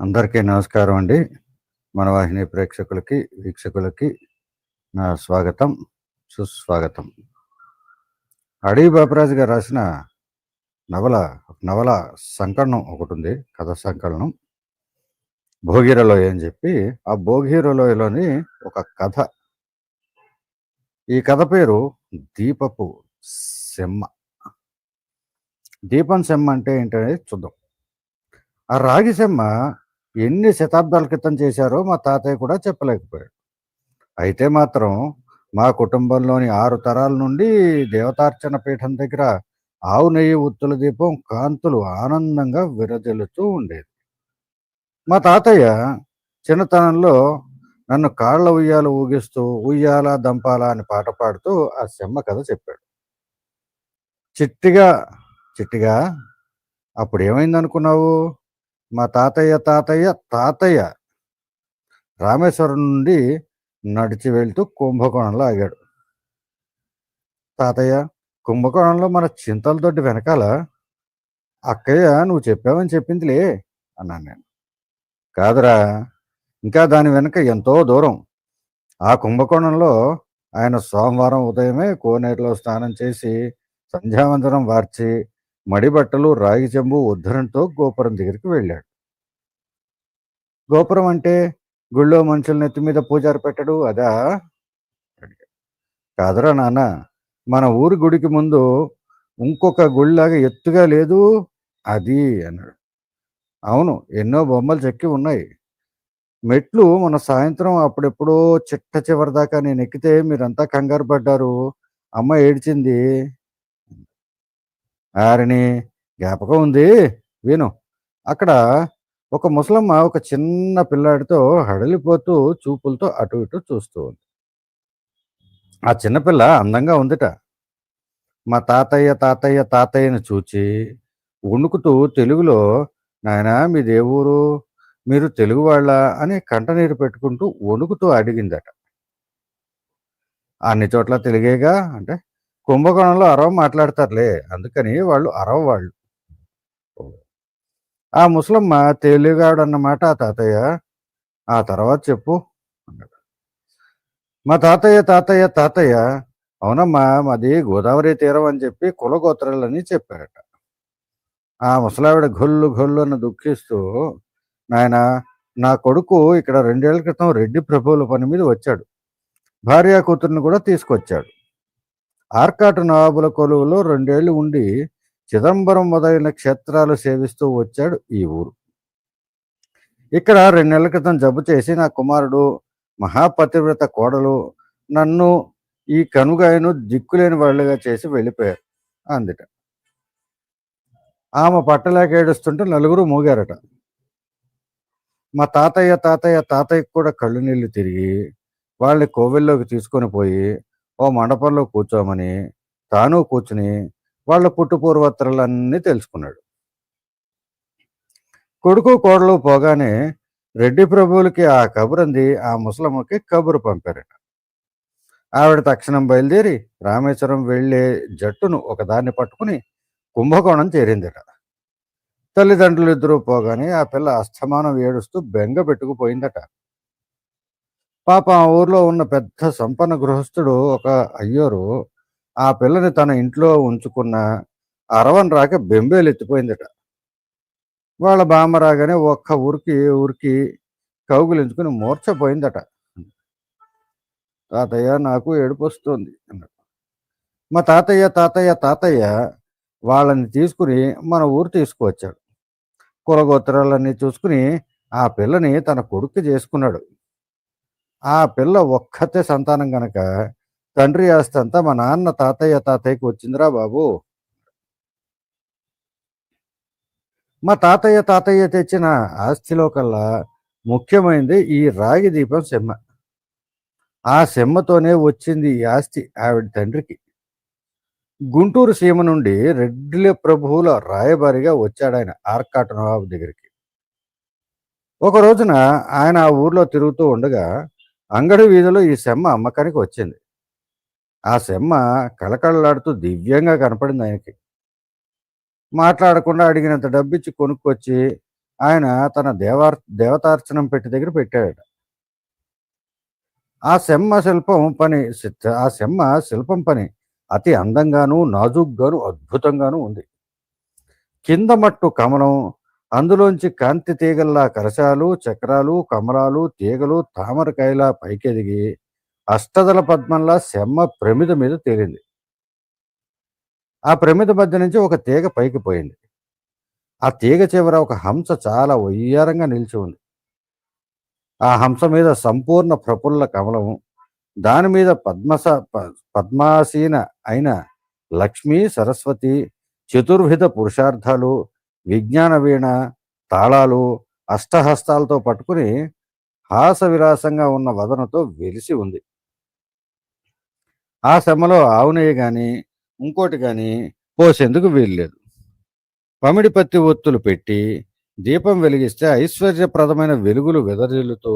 అందరికీ నమస్కారం అండి. మన వాహిని ప్రేక్షకులకి వీక్షకులకి నా స్వాగతం సుస్వాగతం. అడవి బాపరాజు గారు రాసిన నవల నవల సంకలనం ఒకటి ఉంది కథ సంకలనం. భోగిరలోయ అని చెప్పి ఆ భోగిరలోయలోని ఒక కథ. ఈ కథ పేరు దీపపు సెమ్మ. దీపం సెమ్మ అంటే ఏంటనేది చూద్దాం. ఆ రాగి సెమ్మ ఎన్ని శతాబ్దాల క్రితం చేశారో మా తాతయ్య కూడా చెప్పలేకపోయాడు. అయితే మాత్రం మా కుటుంబంలోని ఆరు తరాల నుండి దేవతార్చన పీఠం దగ్గర ఆవు నెయ్యి ఉత్తుల దీపం కాంతులు ఆనందంగా విరజల్లుతూ ఉండేది. మా తాతయ్య చిన్నతనంలో నన్ను కాళ్ళ ఉయ్యాల ఊగిస్తూ ఉయ్యాల దంపాల అని పాట పాడుతూ ఆ సెమ్మ కథ చెప్పాడు. చిట్టిగా చిట్టిగా అప్పుడు ఏమైంది అనుకున్నావు మా తాతయ్య తాతయ్య తాతయ్య. రామేశ్వరం నుండి నడిచి వెళ్తూ కుంభకోణంలో ఆగాడు. తాతయ్య కుంభకోణంలో మన చింతలతోటి వెనకాల అక్కయ్య నువ్వు చెప్పావని చెప్పిందిలే అన్నాను నేను. కాదురా ఇంకా దాని వెనుక ఎంతో దూరం. ఆ కుంభకోణంలో ఆయన సోమవారం ఉదయమే కోనేరులో స్నానం చేసి సంధ్యావందనం వార్చి మడి బట్టలు రాగి చెంబు ఉద్ధరణతో గోపురం దగ్గరికి వెళ్ళాడు. గోపురం అంటే గుళ్ళో మనుషుల నెత్తి మీద పూజారి పెట్టడు అదా? కాదురా నాన్న మన ఊరి గుడికి ముందు ఇంకొక గుడిలాగా ఎత్తుగా లేదు అది అన్నాడు. అవును ఎన్నో బొమ్మలు చెక్కి ఉన్నాయి. మెట్లు మన సాయంత్రం అప్పుడెప్పుడో చిట్ట చివరి దాకా నేను ఎక్కితే మీరంతా కంగారు పడ్డారు అమ్మ ఏడ్చింది ఆరిని జ్ఞాపకం ఉంది. విను. అక్కడ ఒక ముసలమ్మ ఒక చిన్న పిల్లాడితో హడలిపోతూ చూపులతో అటు ఇటు చూస్తూ ఉంది. ఆ చిన్నపిల్ల అందంగా ఉందిట. మా తాతయ్య తాతయ్య తాతయ్యని చూచి వణుకుతూ తెలుగులో నాయనా మీ దేవురు మీరు తెలుగు వాళ్ళ అని కంటనీరు పెట్టుకుంటూ వణుకుతూ అడిగిందట. అన్ని చోట్ల తెలుగేగా? అంటే కుంభకోణంలో అరవ మాట్లాడతారులే. అందుకని వాళ్ళు అరవ వాళ్ళు. ఆ ముసలమ్మ తేలిగాడు అన్నమాట ఆ తాతయ్య. ఆ తర్వాత చెప్పు అన్నాడు. మా తాతయ్య తాతయ్య తాతయ్య అవునమ్మా మాది గోదావరి తీరం అని చెప్పి కులగోత్రాలని చెప్పారట. ఆ ముసలావిడ గొల్లు గొల్లు అని దుఃఖిస్తూ నాయన నా కొడుకు ఇక్కడ రెండేళ్ళ క్రితం రెడ్డి ప్రభువుల పని మీద వచ్చాడు. భార్య కూతుర్ని కూడా తీసుకొచ్చాడు. ఆర్కాటు నవాబుల కొలువులో రెండేళ్ళు ఉండి చిదంబరం మొదలైన క్షేత్రాలు సేవిస్తూ వచ్చాడు ఈ ఊరు. ఇక్కడ రెండు నెలల క్రితం జబ్బు చేసి నా కుమారుడు మహాపతివ్రత కోడలు నన్ను ఈ కనుగాయను దిక్కులేని వాళ్ళుగా చేసి వెళ్ళిపోయారు అందుట. ఆమె పట్టలేక ఏడుస్తుంటే నలుగురు మూగారట. మా తాతయ్య తాతయ్య తాతయ్యకి కూడా కళ్ళు నీళ్ళు తిరిగి వాళ్ళని కోవిల్లోకి తీసుకొని పోయి ఓ మండపంలో కూర్చోమని తాను కూర్చుని వాళ్ళ పుట్టుపూర్వత్రలన్నీ తెలుసుకున్నాడు. కొడుకు కోడలు పోగానే రెడ్డి ప్రభువులకి ఆ కబురంది ఆ ముసలమ్మకి కబురు పంపారట. ఆవిడ తక్షణం బయలుదేరి రామేశ్వరం వెళ్ళే జట్టును ఒకదాన్ని పట్టుకుని కుంభకోణం చేరిందట. తల్లిదండ్రులు ఇద్దరూ పోగానే ఆ పిల్ల అస్తమానం ఏడుస్తూ బెంగ పెట్టుకుపోయిందట. పాప ఆ ఊర్లో ఉన్న పెద్ద సంపన్న గృహస్థుడు ఒక అయ్యోరు ఆ పిల్లని తన ఇంట్లో ఉంచుకున్న అరవన్ రాక బెంబేలు ఎత్తిపోయిందట. వాళ్ళ బామ్మ రాగానే ఒక్క ఊరికి ఊరికి కౌగులించుకుని మూర్చపోయిందట తాతయ్య నాకు ఏడుపు వస్తుంది అన్నాడు. మా తాతయ్య తాతయ్య తాతయ్య వాళ్ళని తీసుకుని మన ఊరు తీసుకువచ్చాడు. కులగోత్రాలన్నీ చూసుకుని ఆ పిల్లని తన కొడుకు చేసుకున్నాడు. ఆ పిల్ల ఒక్కతే సంతానం గనక తండ్రి ఆస్తి అంతా మా నాన్న తాతయ్య తాతయ్యకి వచ్చిందిరా బాబు. మా తాతయ్య తాతయ్య తెచ్చిన ఆస్తిలో కల్లా ముఖ్యమైనది ఈ రాగి దీపం సెమ్మ. ఆ సెమ్మతోనే వచ్చింది ఈ ఆస్తి ఆవిడ తండ్రికి. గుంటూరు సీమ నుండి రెడ్డిల ప్రభువుల రాయబారిగా వచ్చాడు ఆయన ఆర్కాట్ నవాబు దగ్గరికి. ఒక రోజున ఆయన ఆ ఊర్లో తిరుగుతూ ఉండగా అంగడి వీధిలో ఈ సెమ్మ అమ్మకానికి వచ్చింది. ఆ సెమ్మ కళకళలాడుతూ దివ్యంగా కనపడింది ఆయనకి. మాట్లాడకుండా అడిగినంత డబ్బిచ్చి కొనుక్కొచ్చి ఆయన తన దేవార్ దేవతార్చనం పెట్టి దగ్గర పెట్టాడట. ఆ సెమ్మ శిల్పం పని ఆ సెమ్మ శిల్పం పని అతి అందంగాను నాజుగ్గాను అద్భుతంగాను ఉంది. కింద మట్టు కమలం అందులోంచి కాంతి తీగల్లా కరశాలు చక్రాలు కమరాలు తీగలు తామరకాయలా పైకెదిగి అష్టదల పద్మంలా శమ్మ ప్రమిద మీద తేలింది. ఆ ప్రమిద మధ్య నుంచి ఒక తీగ పైకి పోయింది. ఆ తీగ చివర ఒక హంస చాలా ఒయ్యారంగా నిలిచి ఉంది. ఆ హంస మీద సంపూర్ణ ప్రఫుల్ల కమలము దాని మీద పద్మస పద్మాసీన అయిన లక్ష్మి సరస్వతి చతుర్విధ పురుషార్థాలు విజ్ఞాన వీణ తాళాలు అష్టహస్తాలతో పట్టుకుని హాస విలాసంగా ఉన్న వదనతో వెలిసి ఉంది. ఆ శ్రమలో ఆవు కానీ గాని ఇంకోటి గాని పోసేందుకు వీల్లేదు. పమిడి పత్తి ఒత్తులు పెట్టి దీపం వెలిగిస్తే ఐశ్వర్యప్రదమైన వెలుగులు వెదరిల్లుతూ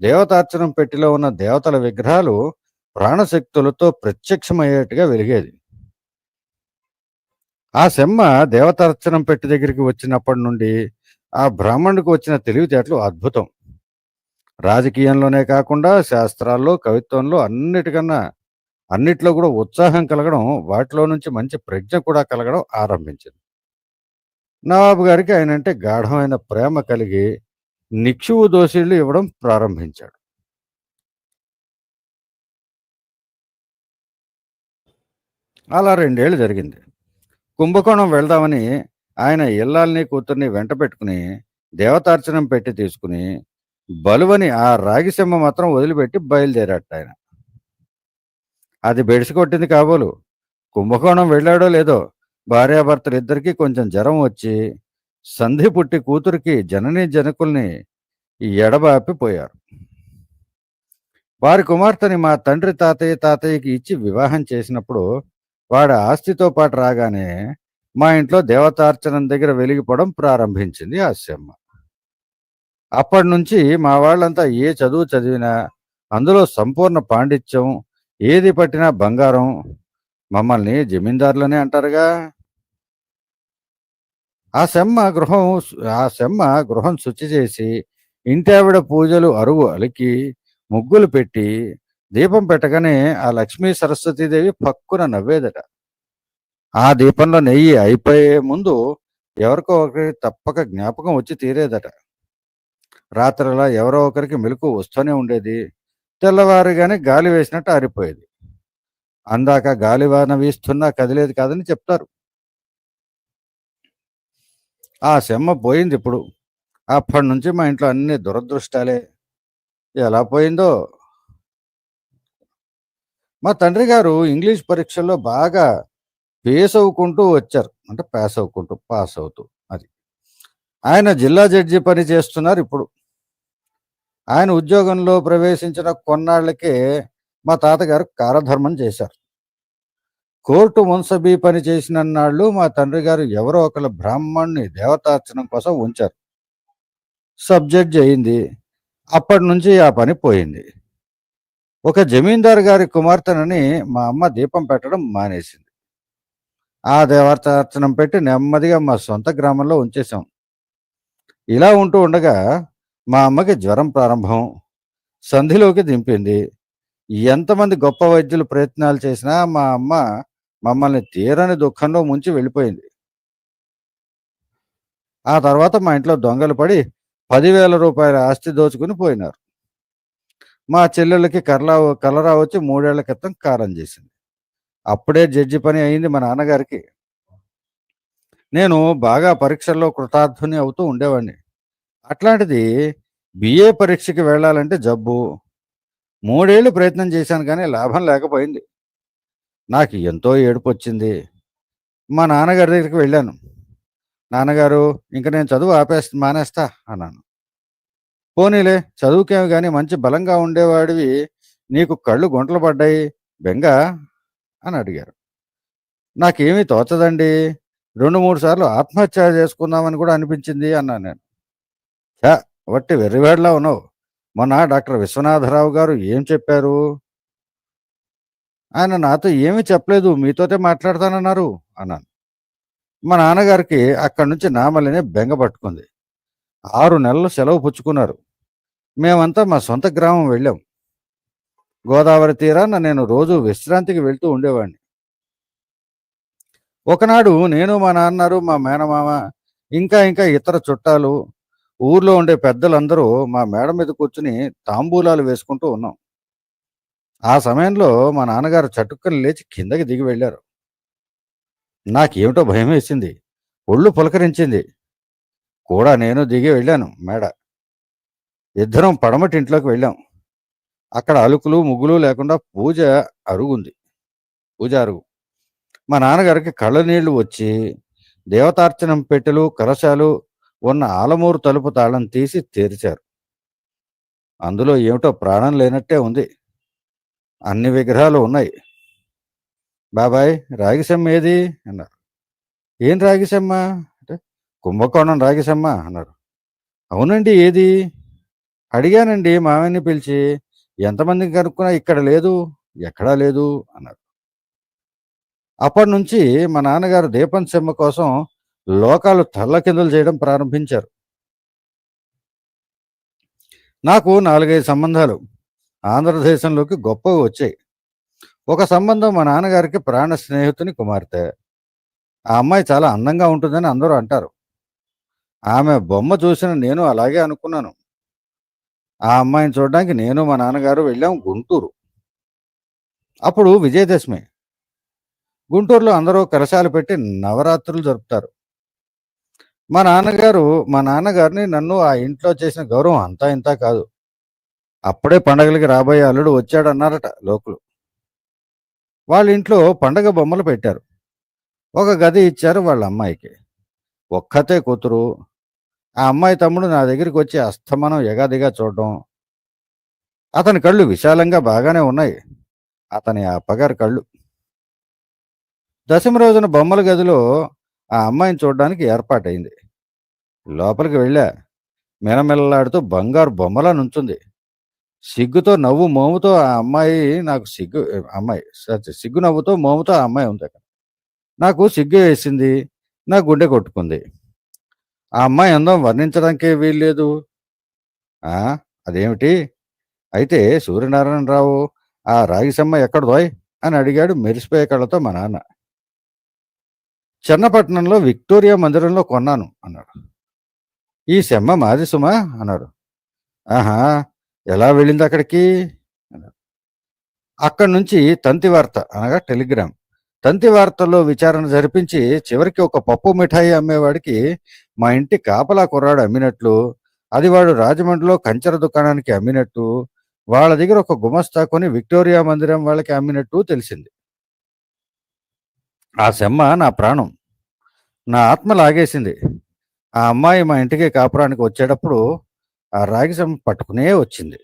దేవతార్చనం పెట్టిలో ఉన్న దేవతల విగ్రహాలు ప్రాణశక్తులతో ప్రత్యక్షమయ్యేట్టుగా వెలిగేది. ఆ సెమ్మ దేవతార్చనం పెట్టి దగ్గరికి వచ్చినప్పటి నుండి ఆ బ్రాహ్మణుడికి వచ్చిన తెలివితేటలు అద్భుతం. రాజకీయంలోనే కాకుండా శాస్త్రాల్లో కవిత్వంలో అన్నిటికన్నా అన్నిట్లో కూడా ఉత్సాహం కలగడం వాటిలో నుంచి మంచి ప్రజ్ఞ కూడా కలగడం ఆరంభించింది. నవాబు గారికి ఆయన అంటే గాఢమైన ప్రేమ కలిగి నిక్షువు దోషీలు ఇవ్వడం ప్రారంభించాడు. అలా రెండేళ్ళు జరిగింది. కుంభకోణం వెళ్దామని ఆయన ఇల్లాల్ని కూతుర్ని వెంట పెట్టుకుని దేవతార్చనం పెట్టి తీసుకుని బలువని ఆ రాగిసెమ్మ మాత్రం వదిలిపెట్టి బయలుదేరాట ఆయన. అది బెడిసి కొట్టింది కాబోలు. కుంభకోణం వెళ్ళాడో లేదో భార్యాభర్తలు ఇద్దరికీ కొంచెం జ్వరం వచ్చి సంధి పుట్టి కూతురికి జనని జనకుల్ని ఎడబాపిపోయారు వారి కుమార్తెని మా తండ్రి తాతయ్య తాతయ్యకి ఇచ్చి వివాహం చేసినప్పుడు వాడి ఆస్తితో పాటు రాగానే మా ఇంట్లో దేవతార్చనం దగ్గర వెలిగిపోవడం ప్రారంభించింది హాస్యమ్మ అప్పటి నుంచి మా వాళ్ళంతా ఏ చదువు చదివినా అందులో సంపూర్ణ పాండిత్యం ఏది పట్టినా బంగారం మమ్మల్ని జమీందారులనే అంటారుగా. ఆ సెమ్మ గృహం ఆ సెమ్మ గృహం శుచి చేసి ఇంటావిడ పూజలు అరువు అలికి ముగ్గులు పెట్టి దీపం పెట్టగానే ఆ లక్ష్మీ సరస్వతీదేవి పక్కున నవ్వేదట. ఆ దీపంలో నెయ్యి అయిపోయే ముందు ఎవరికో ఒకరికి తప్పక జ్ఞాపకం వచ్చి తీరేదట. రాత్రిలా ఎవరో ఒకరికి మెలకు వస్తూనే ఉండేది. తెల్లవారుగానే గాలి వేసినట్టు ఆరిపోయేది. అందాక గాలివాన వీస్తున్నా కదిలేదు కాదని చెప్తారు. ఆ సెమ్మ పోయింది ఇప్పుడు. అప్పటి నుంచి మా ఇంట్లో అన్ని దురదృష్టాలే. ఎలా పోయిందో మా తండ్రి గారు ఇంగ్లీష్ పరీక్షల్లో బాగా పేస్ అవ్వుకుంటూ వచ్చారు. అంటే పాస్ అవ్వుకుంటూ పాస్ అవుతూ అది. ఆయన జిల్లా జడ్జి పని చేస్తున్నారు ఇప్పుడు. ఆయన ఉద్యోగంలో ప్రవేశించిన కొన్నాళ్ళకే మా తాతగారు కారధర్మం చేశారు. కోర్టు మున్సబీ పని చేసిన నాళ్ళు మా తండ్రి గారు ఎవరో ఒకళ్ళ బ్రాహ్మణ్ణి దేవతార్చనం కోసం ఉంచారు. సబ్జెక్ట్ అయింది. అప్పటి నుంచి ఆ పని పోయింది. ఒక జమీందారు గారి కుమార్తెనని మా అమ్మ దీపం పెట్టడం మానేసింది. ఆ దేవతార్చనం పెట్టి నెమ్మదిగా మా సొంత గ్రామంలో ఉంచేశాం. ఇలా ఉంటూ ఉండగా మా అమ్మకి జ్వరం ప్రారంభం సంధిలోకి దింపింది. ఎంతమంది గొప్ప వైద్యులు ప్రయత్నాలు చేసినా మా అమ్మ మమ్మల్ని తీరని దుఃఖంలో ముంచి వెళ్ళిపోయింది. ఆ తర్వాత మా ఇంట్లో దొంగలు పడి పదివేల రూపాయల ఆస్తి దోచుకుని పోయినారు. మా చెల్లెళ్ళకి కర్లా కలరా వచ్చి మూడేళ్ళ క్రితం కారం చేసింది. అప్పుడే జడ్జి పని అయింది మా నాన్నగారికి. నేను బాగా పరీక్షల్లో కృతార్థుని అవుతూ ఉండేవాడిని. అట్లాంటిది బిఏ పరీక్షకి వెళ్ళాలంటే జబ్బు. మూడేళ్ళు ప్రయత్నం చేశాను కానీ లాభం లేకపోయింది. నాకు ఎంతో ఏడుపు వచ్చింది. మా నాన్నగారి దగ్గరికి వెళ్ళాను. నాన్నగారు ఇంక నేను చదువు ఆపేస్తా మానేస్తా అన్నాను. పోనీలే చదువుకేమి కానీ మంచి బలంగా ఉండేవాడివి నీకు కళ్ళు గుంటలు పడ్డాయి బెంగ? అని అడిగారు. నాకేమీ తోచదండి రెండు మూడు సార్లు ఆత్మహత్య చేసుకుందామని కూడా అనిపించింది అన్నాను నేను. చా వట్టి వెర్రివేడలా ఉన్నావు. మొన్న డాక్టర్ విశ్వనాథరావు గారు ఏం చెప్పారు? ఆయన నాతో ఏమీ చెప్పలేదు మీతోటే మాట్లాడతానన్నారు అన్నాను. మా నాన్నగారికి అక్కడి నుంచి నామలినే బెంగ పట్టుకుంది. ఆరు నెలలు సెలవు పుచ్చుకున్నారు. మేమంతా మా సొంత గ్రామం వెళ్ళాం. గోదావరి తీరాన నేను రోజు విశ్రాంతికి వెళ్తూ ఉండేవాడిని. ఒకనాడు నేను మా నాన్నారు మా మేనమామ ఇంకా ఇంకా ఇతర చుట్టాలు ఊర్లో ఉండే పెద్దలందరూ మా మేడ మీద కూర్చుని తాంబూలాలు వేసుకుంటూ ఉన్నాం. ఆ సమయంలో మా నాన్నగారు చటుక్కని లేచి కిందకి దిగి వెళ్ళారు. నాకేమిటో భయం వేసింది ఒళ్ళు పులకరించింది. కూడా నేను దిగి వెళ్ళాను మేడ. ఇద్దరం పడమటి ఇంట్లోకి వెళ్ళాం. అక్కడ అలుకులు ముగ్గులు లేకుండా పూజ అరుగుంది. పూజ అరుగు. మా నాన్నగారికి కళ్ళ నీళ్ళు వచ్చి దేవతార్చనం పెట్టెలు కలశాలు ఉన్న ఆలమూరు తలుపు తాళం తీసి తెరిచారు. అందులో ఏమిటో ప్రాణం లేనట్టే ఉంది. అన్ని విగ్రహాలు ఉన్నాయి. బాబాయ్ రాగిసెమ్మ ఏది? అన్నారు. ఏం రాగిసెమ్మ? కుంభకోణం రాగిసమ్మ అన్నారు. అవునండి ఏది? అడిగానండి మామయ్యని పిలిచి ఎంతమందిని కనుక్కున్నా ఇక్కడ లేదు ఎక్కడా లేదు అన్నారు. అప్పటి నుంచి మా నాన్నగారు దీపం సెమ్మ కోసం లోకాలు తల్లకిందులు చేయడం ప్రారంభించారు. నాకు నాలుగైదు సంబంధాలు ఆంధ్రదేశంలోకి గొప్పవి వచ్చాయి. ఒక సంబంధం మా నాన్నగారికి ప్రాణ స్నేహితుని కుమార్తె. ఆ అమ్మాయి చాలా అందంగా ఉంటుందని అందరూ అంటారు. ఆమె బొమ్మ చూసిన నేను అలాగే అనుకున్నాను. ఆ అమ్మాయిని చూడడానికి నేను మా నాన్నగారు వెళ్ళాం గుంటూరు. అప్పుడు విజయదశమి. గుంటూరులో అందరూ కలశాలు పెట్టి నవరాత్రులు జరుపుతారు. మా నాన్నగారు మా నాన్నగారిని నన్ను ఆ ఇంట్లో చేసిన గౌరవం అంతా ఇంతా కాదు. అప్పుడే పండగలకి రాబోయే అల్లుడు వచ్చాడన్నారట లోకులు. వాళ్ళ ఇంట్లో పండగ బొమ్మలు పెట్టారు. ఒక గది ఇచ్చారు వాళ్ళ అమ్మాయికి. ఒక్కతే కూతురు ఆ అమ్మాయి తమ్ముడు నా దగ్గరికి వచ్చి అస్తమానం ఎగాదిగా చూడడం. అతని కళ్ళు విశాలంగా బాగానే ఉన్నాయి. అతని ఆ అప్పగారి కళ్ళు. దశమి రోజున బొమ్మల గదిలో ఆ అమ్మాయిని చూడడానికి ఏర్పాటైంది లోపలికి వెళ్ళా. మిలమిల్లాడుతూ బంగారు బొమ్మలా నుంచుంది. సిగ్గుతో నవ్వు మోముతో ఆ అమ్మాయి నాకు సిగ్గు అమ్మాయి సరే సిగ్గు నవ్వుతో మోముతో ఆ అమ్మాయి ఉంది అక్కడ. నాకు సిగ్గు వేసింది. నా గుండె కొట్టుకుంది. ఆ అమ్మాయి అందం వర్ణించడానికే వీల్లేదు. అదేమిటి? అయితే సూర్యనారాయణరావు ఆ రాగిసమ్మ ఎక్కడదోయ్ అని అడిగాడు మెరిసిపోయే కళ్ళతో మా నాన్న. చెన్నపట్నంలో విక్టోరియా మందిరంలో కొన్నాను అన్నాడు. ఈ సెమ్మ మాది సుమా అన్నాడు. ఆహా! ఎలా వెళ్ళింది అక్కడికి? అన్నాడు. అక్కడి నుంచి తంతి వార్త అనగా టెలిగ్రామ్. తంతి వార్తల్లో విచారణ జరిపించి చివరికి ఒక పప్పు మిఠాయి అమ్మేవాడికి మా ఇంటి కాపలా కుర్రాడు అమ్మినట్లు అది వాడు రాజమండ్రిలో కంచెర దుకాణానికి అమ్మినట్టు వాళ్ళ దగ్గర ఒక గుమస్తా కొని విక్టోరియా మందిరం వాళ్ళకి అమ్మినట్టు తెలిసింది. ఆ సెమ్మ నా ప్రాణం. నా ఆత్మ లాగేసింది. ఆ అమ్మాయి మా ఇంటికి కాపురానికి వచ్చేటప్పుడు ఆ రాగి సెమ్మ పట్టుకునే వచ్చింది.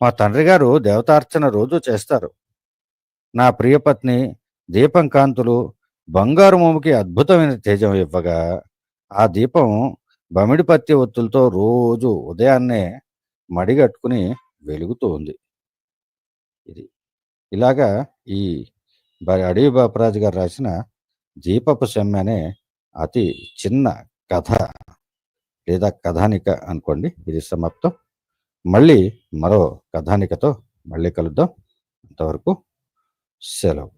మా తండ్రి గారు దేవతార్చన రోజు చేస్తారు. నా ప్రియపత్ని దీపం కాంతులు బంగారు మోముకి అద్భుతమైన తేజం ఇవ్వగా ఆ దీపం బమిడిపత్తి ఒత్తులతో రోజు ఉదయాన్నే మడిగట్టుకుని వెలుగుతూ ఉంది. ఇది ఇలాగా ఈ బ- అడవి బాపరాజు గారు రాసిన దీపపు సెమ్మె అనే అతి చిన్న కథ లేదా కథానిక అనుకోండి. ఇది సమాప్తం. మళ్ళీ మరో కథానికతో మళ్ళీ కలుద్దాం. అంతవరకు సెలవు